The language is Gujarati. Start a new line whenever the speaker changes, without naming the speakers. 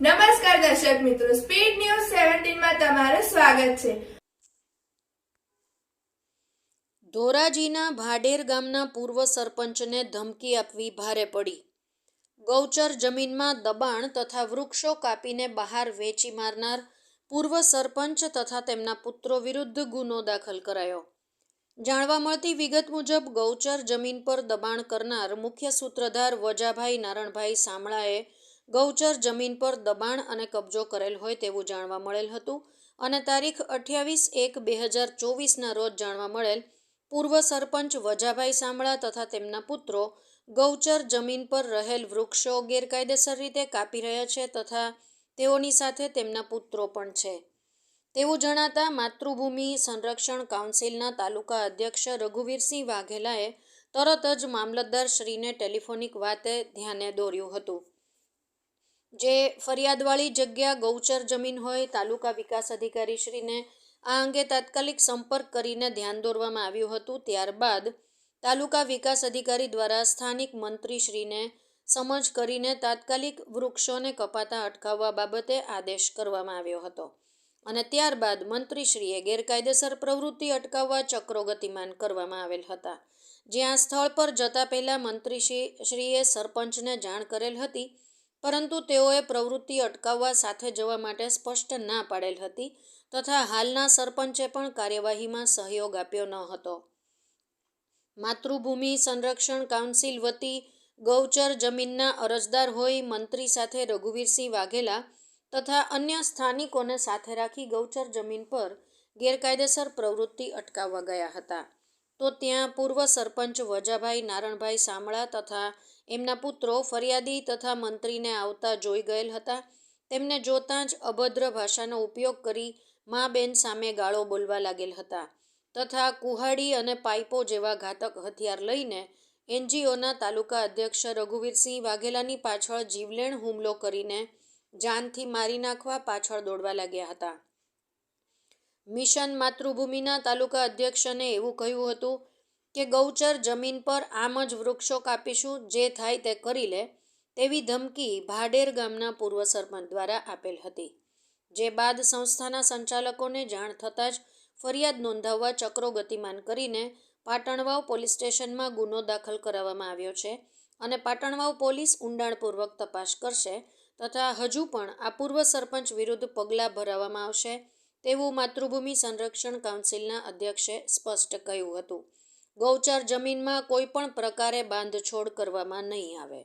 નમસ્કાર દર્શક મિત્રો સ્પીડ ન્યૂઝ સેવન્ટીનમાં તમારું સ્વાગત છે.
ધોરાજીના ભાડેર ગામના પૂર્વ સરપંચને ધમકી આપવી ભારે પડી. ગૌચર જમીનમાં દબાણ તથા વૃક્ષો કાપીને બહાર વેચી મારનાર પૂર્વ સરપંચ તથા તેમના પુત્રો વિરુદ્ધ ગુનો દાખલ કરાયો. જાણવા મળતી વિગત મુજબ, ગૌચર જમીન પર દબાણ કરનાર મુખ્ય સૂત્રધાર વજાભાઈ નારણભાઈ સામળાએ ગૌચર જમીન પર દબાણ અને કબજો કરેલ હોય તેવું જાણવા મળેલ હતું અને તારીખ અઠ્યાવીસ એક બે હજાર ચોવીસના રોજ જાણવા મળેલ પૂર્વ સરપંચ વજાભાઈ સાંભળા તથા તેમના પુત્રો ગૌચર જમીન પર રહેલ વૃક્ષો ગેરકાયદેસર રીતે કાપી રહ્યા છે તથા તેઓની સાથે તેમના પુત્રો પણ છે. તેવું જણાતા માતૃભૂમિ સંરક્ષણ કાઉન્સિલના તાલુકા અધ્યક્ષ રઘુવીરસિંહ વાઘેલાએ તરત જ મામલતદાર શ્રીને ટેલિફોનિક વાતે ધ્યાને દોર્યું હતું. જે ફરિયાદવાળી જગ્યા ગૌચર જમીન હોય, તાલુકા વિકાસ અધિકારી શ્રીને આ અંગે તાત્કાલિક સંપર્ક કરીને ધ્યાન દોરવામાં આવ્યું હતું. ત્યારબાદ તાલુકા વિકાસ અધિકારી દ્વારા સ્થાનિક મંત્રીશ્રીને સમજ કરીને તાત્કાલિક વૃક્ષોને કપાતા અટકાવવા બાબતે આદેશ કરવામાં આવ્યો હતો અને ત્યારબાદ મંત્રીશ્રીએ ગેરકાયદેસર પ્રવૃત્તિ અટકાવવા ચક્રો ગતિમાન કરવામાં આવેલ હતા. જ્યાં સ્થળ પર જતા પહેલાં મંત્રીશ્રી શ્રીએ સરપંચને જાણ કરેલ હતી પરંતુ તેઓએ પ્રવૃત્તિ અટકાવવા સાથે જવા માટે સ્પષ્ટ ના પાડેલ હતી તથા હાલના સરપંચે પણ કાર્યવાહીમાં સહયોગ આપ્યો ન હતો. માતૃભૂમિ સંરક્ષણ કાઉન્સિલ વતી ગૌચર જમીનના અરજદાર હોય મંત્રી સાથે રઘુવીરસિંહ વાઘેલા તથા અન્ય સ્થાનિકોને સાથે રાખી ગૌચર જમીન પર ગેરકાયદેસર પ્રવૃત્તિ અટકાવવા ગયા હતા. તો ત્યાં પૂર્વ સરપંચ વજાભાઈ નારણભાઈ સામળા તથા એમના પુત્રો ફરિયાદી તથા મંત્રીને આવતા જોઈ ગયેલ હતા. તેમને જોતાં જ અભદ્ર ભાષાનો ઉપયોગ કરી મા બેન સામે ગાળો બોલવા લાગેલ હતા તથા કુહાડી અને પાઇપો જેવા ઘાતક હથિયાર લઈને એનજીઓના તાલુકા અધ્યક્ષ રઘુવીરસિંહ વાઘેલાની પાછળ જીવલેણ હુમલો કરીને જાનથી મારી નાખવા પાછળ દોડવા લાગ્યા હતા. મિશન માતૃભૂમિના તાલુકા અધ્યક્ષને એવું કહ્યું હતું કે ગૌચર જમીન પર આમ જ વૃક્ષો કાપીશું, જે થાય તે કરી લે, તેવી ધમકી ભાડેર ગામના પૂર્વ સરપંચ દ્વારા આપેલ હતી. જે બાદ સંસ્થાના સંચાલકોને જાણ થતાં જ ફરિયાદ નોંધાવવા ચક્રો ગતિમાન કરીને પાટણવાવ પોલીસ સ્ટેશનમાં ગુનો દાખલ કરાવવામાં આવ્યો છે અને પાટણવાવ પોલીસ ઊંડાણપૂર્વક તપાસ કરશે તથા હજુ પણ આ પૂર્વ સરપંચ વિરુદ્ધ પગલાં ભરાવવામાં આવશે તેવું માતૃભૂમિ સંરક્ષણ કાઉન્સિલના અધ્યક્ષે સ્પષ્ટ કહ્યું હતું. ગૌચર જમીનમાં કોઈ પણ પ્રકારે બાંધછોડ કરવામાં નહીં આવે.